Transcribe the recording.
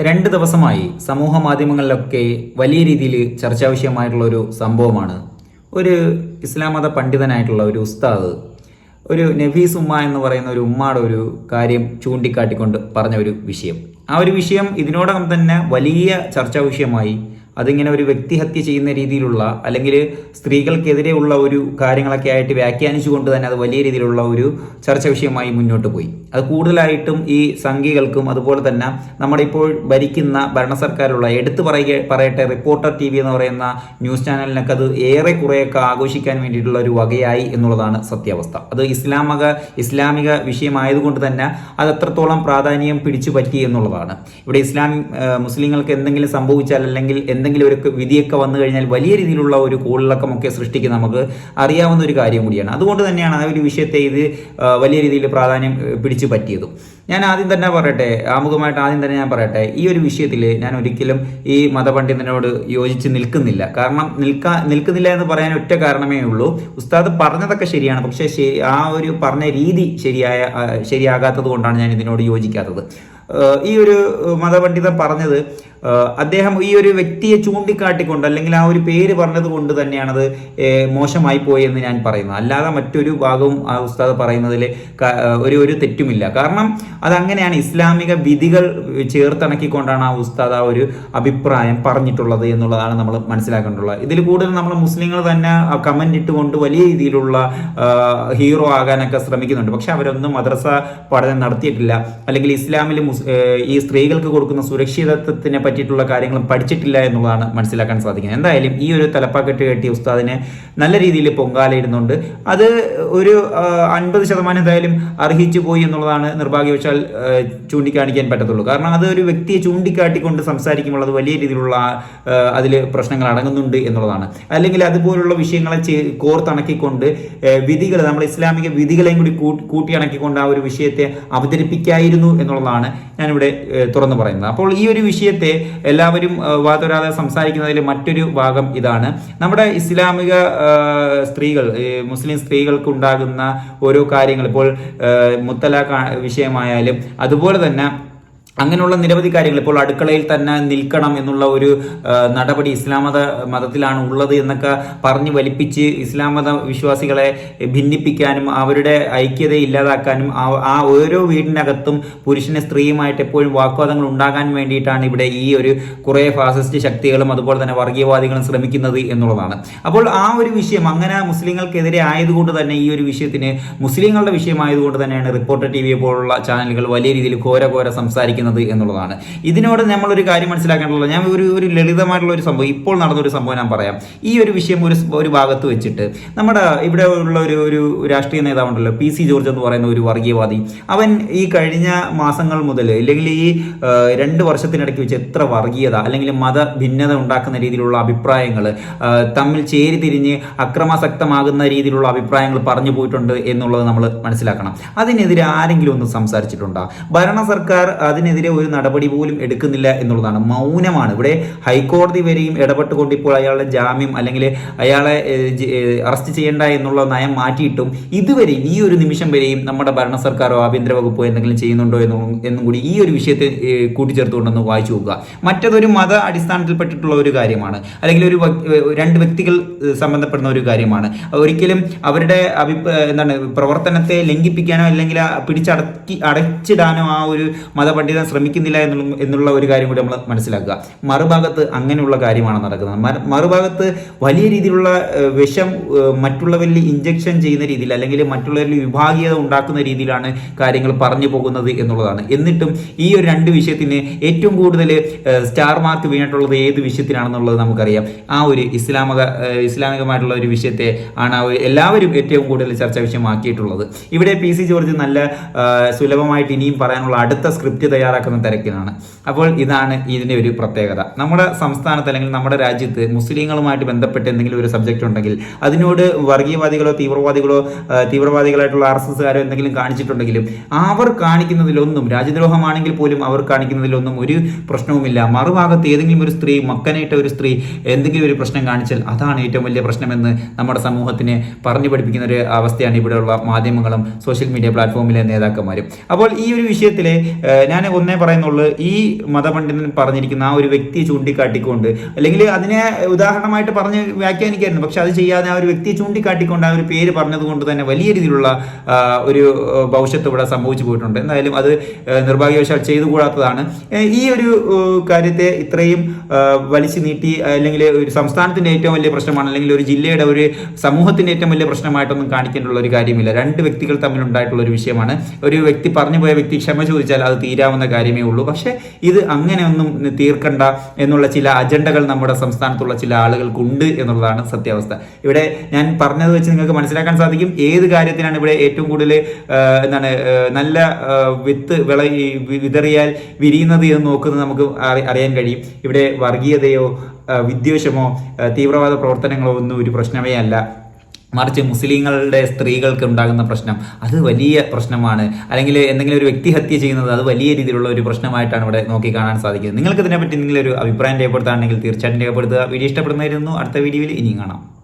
രണ്ട് ദിവസമായി സമൂഹ മാധ്യമങ്ങളിലൊക്കെ വലിയ രീതിയിൽ ചർച്ചാ വിഷയമായിട്ടുള്ള ഒരു സംഭവമാണ്. ഒരു ഇസ്ലാം മത പണ്ഡിതനായിട്ടുള്ള ഒരു ഉസ്താദ് ഒരു നഫീസ് ഉമ്മ എന്ന് പറയുന്ന ഒരു ഉമ്മയുടെ ഒരു കാര്യം ചൂണ്ടിക്കാട്ടിക്കൊണ്ട് പറഞ്ഞ ഒരു വിഷയം. ആ ഒരു വിഷയം ഇതിനോടകം തന്നെ വലിയ ചർച്ചാ വിഷയമായി അതിങ്ങനെ ഒരു വ്യക്തിഹത്യ ചെയ്യുന്ന രീതിയിലുള്ള അല്ലെങ്കിൽ സ്ത്രീകൾക്കെതിരെ ഉള്ള ഒരു കാര്യങ്ങളൊക്കെ ആയിട്ട് വ്യാഖ്യാനിച്ചുകൊണ്ട് തന്നെ അത് വലിയ രീതിയിലുള്ള ഒരു ചർച്ച വിഷയമായി മുന്നോട്ട് പോയി. അത് കൂടുതലായിട്ടും ഈ സംഘികൾക്കും അതുപോലെ തന്നെ നമ്മുടെ ഇപ്പോൾ ഭരിക്കുന്ന ഭരണ സർക്കാരുള്ള എടുത്തു പറയുക പറയട്ടെ റിപ്പോർട്ടർ ടി വി എന്ന് പറയുന്ന ന്യൂസ് ചാനലിനൊക്കെ അത് ഏറെ കുറേയൊക്കെ ആഘോഷിക്കാൻ വേണ്ടിയിട്ടുള്ള ഒരു വകയായി എന്നുള്ളതാണ് സത്യാവസ്ഥ. അത് ഇസ്ലാമക ഇസ്ലാമിക വിഷയമായതുകൊണ്ട് തന്നെ അത് എത്രത്തോളം പ്രാധാന്യം പിടിച്ചു പറ്റി എന്നുള്ളതാണ്. ഇവിടെ ഇസ്ലാം മുസ്ലിങ്ങൾക്ക് എന്തെങ്കിലും സംഭവിച്ചാൽ അല്ലെങ്കിൽ എന്തെങ്കിലും ഒരു വിധിയൊക്കെ വന്നു കഴിഞ്ഞാൽ വലിയ രീതിയിലുള്ള ഒരു കോളിളക്കമൊക്കെ സൃഷ്ടിക്കുന്ന നമുക്ക് അറിയാവുന്ന ഒരു കാര്യം കൂടിയാണ്. അതുകൊണ്ട് തന്നെയാണ് ആ ഒരു വിഷയത്തെ ഇത് വലിയ രീതിയിൽ പ്രാധാന്യം പിടിച്ചു പറ്റിയതും. ഞാൻ ആദ്യം തന്നെ പറയട്ടെ ആമുഖമായിട്ട് ആദ്യം തന്നെ ഞാൻ പറയട്ടെ ഈ ഒരു വിഷയത്തിൽ ഞാൻ ഒരിക്കലും ഈ മതപണ്ഡിതനോട് യോജിച്ച് നിൽക്കുന്നില്ല. കാരണം നിൽക്കാ നിൽക്കുന്നില്ല എന്ന് പറയാൻ ഒറ്റ കാരണമേ ഉള്ളൂ. ഉസ്താദ് പറഞ്ഞതൊക്കെ ശരിയാണ്. പക്ഷേ ആ ഒരു പറഞ്ഞ രീതി ശരിയായ ശരിയാകാത്തത് കൊണ്ടാണ് ഞാൻ ഇതിനോട് യോജിക്കാത്തത്. ഈ ഒരു മതപണ്ഡിതൻ പറഞ്ഞത് അദ്ദേഹം ഈ ഒരു വ്യക്തിയെ ചൂണ്ടിക്കാട്ടിക്കൊണ്ട് അല്ലെങ്കിൽ ആ ഒരു പേര് പറഞ്ഞത് കൊണ്ട് തന്നെയാണത് മോശമായി പോയി എന്ന് ഞാൻ പറയുന്നത്. അല്ലാതെ മറ്റൊരു ഭാഗവും ആ ഉസ്താദ് പറയുന്നതിൽ ഒരു ഒരു തെറ്റുമില്ല. കാരണം അതങ്ങനെയാണ് ഇസ്ലാമിക വിധികൾ ചേർത്തിണക്കിക്കൊണ്ടാണ് ആ ഉസ്താദ് ആ ഒരു അഭിപ്രായം പറഞ്ഞിട്ടുള്ളത് എന്നുള്ളതാണ് നമ്മൾ മനസ്സിലാക്കേണ്ടുള്ളത് ഇതിൽ കൂടുതൽ നമ്മൾ മുസ്ലിങ്ങൾ തന്നെ കമന്റ് ഇട്ടുകൊണ്ട് വലിയ രീതിയിലുള്ള ഹീറോ ആകാനൊക്കെ ശ്രമിക്കുന്നുണ്ട്. പക്ഷെ അവരൊന്നും മദ്രസ പഠനം നടത്തിയിട്ടില്ല. അല്ലെങ്കിൽ ഇസ്ലാമിൽ ഈ സ്ത്രീകൾക്ക് കൊടുക്കുന്ന സുരക്ഷിതത്വത്തിനെ പറ്റിയിട്ടുള്ള കാര്യങ്ങളും പഠിച്ചിട്ടില്ല എന്നുള്ളതാണ് മനസ്സിലാക്കാൻ സാധിക്കുന്നത്. എന്തായാലും ഈ ഒരു തലപ്പാക്കെട്ട് കെട്ടിയ ഉസ്താദിനെ നല്ല രീതിയിൽ പൊങ്കാലയിടുന്നുണ്ട്. അത് ഒരു അൻപത് ശതമാനം എന്തായാലും അർഹിച്ചു പോയി എന്നുള്ളതാണ് നിർഭാഗ്യവശാൽ ചൂണ്ടിക്കാണിക്കാൻ പറ്റത്തുള്ളൂ. കാരണം അത് ഒരു വ്യക്തിയെ ചൂണ്ടിക്കാട്ടിക്കൊണ്ട് സംസാരിക്കുമ്പോൾ അത് വലിയ രീതിയിലുള്ള അതിൽ പ്രശ്നങ്ങൾ അടങ്ങുന്നുണ്ട് എന്നുള്ളതാണ്. അല്ലെങ്കിൽ അതുപോലുള്ള വിഷയങ്ങളെ കോർത്തണക്കിക്കൊണ്ട് വിധികൾ നമ്മൾ ഇസ്ലാമിക വിധികളെയും കൂടി കൂട്ടി കൂട്ടിയിണക്കിക്കൊണ്ട് ആ ഒരു വിഷയത്തെ അവതരിപ്പിക്കായിരുന്നു എന്നുള്ളതാണ് ഞാനിവിടെ തുറന്നു പറയുന്നത്. അപ്പോൾ ഈ ഒരു വിഷയത്തെ എല്ലാവരും വാതൊരാതെ സംസാരിക്കുന്നതിൽ മറ്റൊരു ഭാഗം ഇതാണ്. നമ്മുടെ ഇസ്ലാമിക സ്ത്രീകൾ മുസ്ലിം സ്ത്രീകൾക്ക് ഉണ്ടാകുന്ന ഓരോ കാര്യങ്ങൾ. ഇപ്പോൾ മുത്തലാഖ് വിഷയമായാലും അതുപോലെ തന്നെ അങ്ങനെയുള്ള നിരവധി കാര്യങ്ങൾ. ഇപ്പോൾ അടുക്കളയിൽ തന്നെ നിൽക്കണം എന്നുള്ള ഒരു നടപടി ഇസ്ലാം മത മതത്തിലാണ് ഉള്ളത് എന്നൊക്കെ പറഞ്ഞ് വലിപ്പിച്ച് ഇസ്ലാം മത വിശ്വാസികളെ ഭിന്നിപ്പിക്കാനും അവരുടെ ഐക്യത ഇല്ലാതാക്കാനും ആ- ഓരോ വീടിനകത്തും പുരുഷനെ സ്ത്രീയുമായിട്ട് എപ്പോഴും വാഗ്വാദങ്ങൾ ഉണ്ടാകാൻ വേണ്ടിയിട്ടാണ് ഇവിടെ ഈ ഒരു കുറേ ഫാസിസ്റ്റ് ശക്തികളും അതുപോലെ തന്നെ വർഗീയവാദികളും ശ്രമിക്കുന്നത് എന്നുള്ളതാണ്. അപ്പോൾ ആ ഒരു വിഷയം അങ്ങനെ മുസ്ലിങ്ങൾക്കെതിരെ ആയതുകൊണ്ട് തന്നെ ഈ ഒരു വിഷയത്തിന് മുസ്ലിങ്ങളുടെ വിഷയമായതുകൊണ്ട് തന്നെയാണ് റിപ്പോർട്ടർ ടി വി പോലുള്ള ചാനലുകൾ വലിയ രീതിയിൽ ഘോര ഘോര സംസാരിക്കുന്നത്. എന്നുള്ളതാണ്. ഇതിനോട് നമ്മളൊരു കാര്യം മനസ്സിലാക്കാനുള്ളത് ഞാൻ ഒരു ഒരു ലളിതമായിട്ടുള്ള ഒരു സംഭവം ഇപ്പോൾ നടന്ന ഒരു സംഭവം ഞാൻ പറയാം. ഈ ഒരു വിഷയം ഒരു ഒരു ഭാഗത്ത് വെച്ചിട്ട് നമ്മുടെ ഇവിടെ ഉള്ള ഒരു ഒരു രാഷ്ട്രീയ നേതാവുണ്ടല്ലോ പി സി ജോർജ് എന്ന് പറയുന്ന ഒരു വർഗീയവാദി. അവൻ ഈ കഴിഞ്ഞ മാസങ്ങൾ മുതൽ അല്ലെങ്കിൽ ഈ രണ്ട് വർഷത്തിനിടയ്ക്ക് വെച്ച് എത്ര വർഗീയത അല്ലെങ്കിൽ മത ഭിന്നത ഉണ്ടാക്കുന്ന രീതിയിലുള്ള അഭിപ്രായങ്ങൾ തമ്മിൽ ചേരി തിരിഞ്ഞ് അക്രമാസക്തമാകുന്ന രീതിയിലുള്ള അഭിപ്രായങ്ങൾ പറഞ്ഞു പോയിട്ടുണ്ട് എന്നുള്ളത് നമ്മൾ മനസ്സിലാക്കണം. അതിനെതിരെ ആരെങ്കിലും ഒന്ന് സംസാരിച്ചിട്ടുണ്ടോ? ഭരണ സർക്കാർ അതിനെതിരെ ഒരു നടപടി പോലും എടുക്കുന്നില്ല എന്നുള്ളതാണ് മൗനമാണ്. ഇവിടെ ഹൈക്കോടതി വരെയും ഇടപെട്ടുകൊണ്ട് ഇപ്പോൾ അയാളുടെ ജാമ്യം അല്ലെങ്കിൽ അയാളെ അറസ്റ്റ് ചെയ്യേണ്ട എന്നുള്ള നയം മാറ്റിയിട്ടും ഇതുവരെയും ഈ ഒരു നിമിഷം വരെയും നമ്മുടെ ഭരണ സർക്കാരോ ആഭ്യന്തര വകുപ്പോ എന്തെങ്കിലും ചെയ്യുന്നുണ്ടോ എന്നും എന്നും കൂടി ഈ ഒരു വിഷയത്തെ കൂട്ടിച്ചേർത്തുകൊണ്ടൊന്ന് വായിച്ചു നോക്കുക. മറ്റതൊരു മത അടിസ്ഥാനത്തിൽപ്പെട്ടിട്ടുള്ള ഒരു കാര്യമാണ്. അല്ലെങ്കിൽ ഒരു രണ്ട് വ്യക്തികൾ സംബന്ധപ്പെടുന്ന ഒരു കാര്യമാണ്. ഒരിക്കലും അവരുടെ അഭിപ്രായ എന്താണ് പ്രവർത്തനത്തെ ലംഘിപ്പിക്കാനോ അല്ലെങ്കിൽ പിടിച്ചടക്കി അടച്ചിടാനോ ആ ഒരു മതപണ്ഡിതൻ ശ്രമിക്കുന്നില്ല എന്നുള്ള എന്നുള്ള ഒരു കാര്യം കൂടി നമ്മൾ മനസ്സിലാക്കുക. മറുഭാഗത്ത് അങ്ങനെയുള്ള കാര്യമാണ് നടക്കുന്നത്. മറുഭാഗത്ത് വലിയ രീതിയിലുള്ള വിഷം മറ്റുള്ളവരിൽ ഇഞ്ചക്ഷൻ ചെയ്യുന്ന രീതിയിൽ അല്ലെങ്കിൽ മറ്റുള്ളവരിൽ വിഭാഗീയത ഉണ്ടാക്കുന്ന രീതിയിലാണ് കാര്യങ്ങൾ പറഞ്ഞു പോകുന്നത് എന്നുള്ളതാണ്. എന്നിട്ടും ഈ ഒരു രണ്ട് വിഷയത്തിന് ഏറ്റവും കൂടുതൽ സ്റ്റാർ മാർക്ക് വീണിട്ടുള്ളത് ഏത് വിഷയത്തിനാണെന്നുള്ളത് നമുക്കറിയാം. ആ ഒരു ഇസ്ലാമിക ഇസ്ലാമികമായിട്ടുള്ള ഒരു വിഷയത്തെ ആണ് എല്ലാവരും ഏറ്റവും കൂടുതൽ ചർച്ചാ വിഷയമാക്കിയിട്ടുള്ളത്. ഇവിടെ പി സി ജോർജ് നല്ല സുലഭമായിട്ട് ഇനിയും പറയാനുള്ള അടുത്ത സ്ക്രിപ്റ്റ് തയ്യാറാക്കുന്ന തിരക്കിലാണ്. അപ്പോൾ ഇതാണ് ഇതിന്റെ ഒരു പ്രത്യേകത. നമ്മുടെ സംസ്ഥാനത്ത് അല്ലെങ്കിൽ നമ്മുടെ രാജ്യത്ത് മുസ്ലിങ്ങളുമായിട്ട് ബന്ധപ്പെട്ട് എന്തെങ്കിലും ഒരു സബ്ജക്റ്റ് ഉണ്ടെങ്കിൽ അതിനോട് വർഗീയവാദികളോ തീവ്രവാദികളോ തീവ്രവാദികളായിട്ടുള്ള ആർ എസ് എസ്കാരോ എന്തെങ്കിലും കാണിച്ചിട്ടുണ്ടെങ്കിലും അവർ കാണിക്കുന്നതിലൊന്നും രാജ്യദ്രോഹമാണെങ്കിൽ പോലും അവർ കാണിക്കുന്നതിലൊന്നും ഒരു പ്രശ്നവുമില്ല. മറുഭാഗത്ത് ഏതെങ്കിലും ഒരു സ്ത്രീ മക്കനായിട്ട ഒരു സ്ത്രീ എന്തെങ്കിലും ഒരു പ്രശ്നം കാണിച്ചാൽ അതാണ് ഏറ്റവും വലിയ പ്രശ്നമെന്ന് നമ്മുടെ സമൂഹത്തിനെ പറഞ്ഞു പഠിപ്പിക്കുന്ന ഒരു അവസ്ഥയാണ് ഇവിടെയുള്ള മാധ്യമങ്ങളും സോഷ്യൽ മീഡിയ പ്ലാറ്റ്ഫോമിലെ നേതാക്കന്മാരും. അപ്പോൾ ഈ ഒരു വിഷയത്തിൽ ഞാൻ ഒന്നേ പറയുന്നുള്ളൂ. ഈ മതപണ്ഡിതൻ പറഞ്ഞിരിക്കുന്ന ആ ഒരു വ്യക്തിയെ ചൂണ്ടിക്കാട്ടിക്കൊണ്ട് അല്ലെങ്കിൽ അതിനെ ഉദാഹരണമായിട്ട് പറഞ്ഞ് വ്യാഖ്യാനിക്കായിരുന്നു പക്ഷെ അത് ചെയ്യാതെ ആ ഒരു വ്യക്തിയെ ചൂണ്ടിക്കാട്ടിക്കൊണ്ട് ആ ഒരു പേര് പറഞ്ഞതുകൊണ്ട് തന്നെ വലിയ രീതിയിലുള്ള ഒരു ഭവിഷ്യത്ത് ഇവിടെ സംഭവിച്ചു പോയിട്ടുണ്ട്. എന്തായാലും അത് നിർഭാഗ്യവശാൽ ചെയ്തുകൂടാത്തതാണ്. ഈ ഒരു കാര്യത്തെ ഇത്രയും വലിച്ചു നീട്ടി അല്ലെങ്കിൽ ഒരു സംസ്ഥാനത്തിന്റെ ഏറ്റവും വലിയ പ്രശ്നമാണ് അല്ലെങ്കിൽ ഒരു ജില്ലയുടെ ഒരു സമൂഹത്തിന്റെ ഏറ്റവും വലിയ പ്രശ്നമായിട്ടൊന്നും കാണിക്കേണ്ടുള്ള ഒരു കാര്യമില്ല. രണ്ട് വ്യക്തികൾ തമ്മിലുണ്ടായിട്ടുള്ള ഒരു വിഷയമാണ്. ഒരു വ്യക്തി പറഞ്ഞു പോയ വ്യക്തി ക്ഷമ ചോദിച്ചാൽ അത് തീരാവുന്ന കാര്യമേ ഉള്ളൂ. പക്ഷേ ഇത് അങ്ങനെ ഒന്നും തീർക്കണ്ട എന്നുള്ള ചില അജണ്ടകൾ നമ്മുടെ സംസ്ഥാനത്തുള്ള ചില ആളുകൾക്കുണ്ട് എന്നുള്ളതാണ് സത്യാവസ്ഥ. ഇവിടെ ഞാൻ പറഞ്ഞത് വെച്ച് നിങ്ങൾക്ക് മനസ്സിലാക്കാൻ സാധിക്കും ഏത് കാര്യത്തിനാണ് ഇവിടെ ഏറ്റവും കൂടുതൽ എന്താണ് നല്ല വിത്ത് വിള വിതറിയാൽ വിരിയുന്നത് എന്ന് നോക്കുന്നത് നമുക്ക് അറിയാൻ കഴിയും. ഇവിടെ വർഗീയതയോ വിദ്വേഷമോ തീവ്രവാദ പ്രവർത്തനങ്ങളോ ഒന്നും ഒരു പ്രശ്നമേ അല്ല. മറിച്ച് മുസ്ലിങ്ങളുടെ സ്ത്രീകൾക്ക് ഉണ്ടാകുന്ന പ്രശ്നം. അത് വലിയ പ്രശ്നമാണ്. അല്ലെങ്കിൽ എന്തെങ്കിലും ഒരു വ്യക്തി ഹത്യ ചെയ്യുന്നത് അത് വലിയ രീതിയിലുള്ള ഒരു പ്രശ്നമായിട്ടാണ് ഇവിടെ നോക്കി കാണാൻ സാധിക്കുന്നത്. നിങ്ങൾക്ക് ഇതിനെപ്പറ്റി എന്തെങ്കിലും ഒരു അഭിപ്രായം രേഖപ്പെടുത്താണെങ്കിൽ തീർച്ചയായിട്ടും രേഖപ്പെടുത്തുക. വീഡിയോ ഇഷ്ടപ്പെടുന്നതായിരുന്നു അടുത്ത വീഡിയോയിൽ ഇനിയും കാണാം.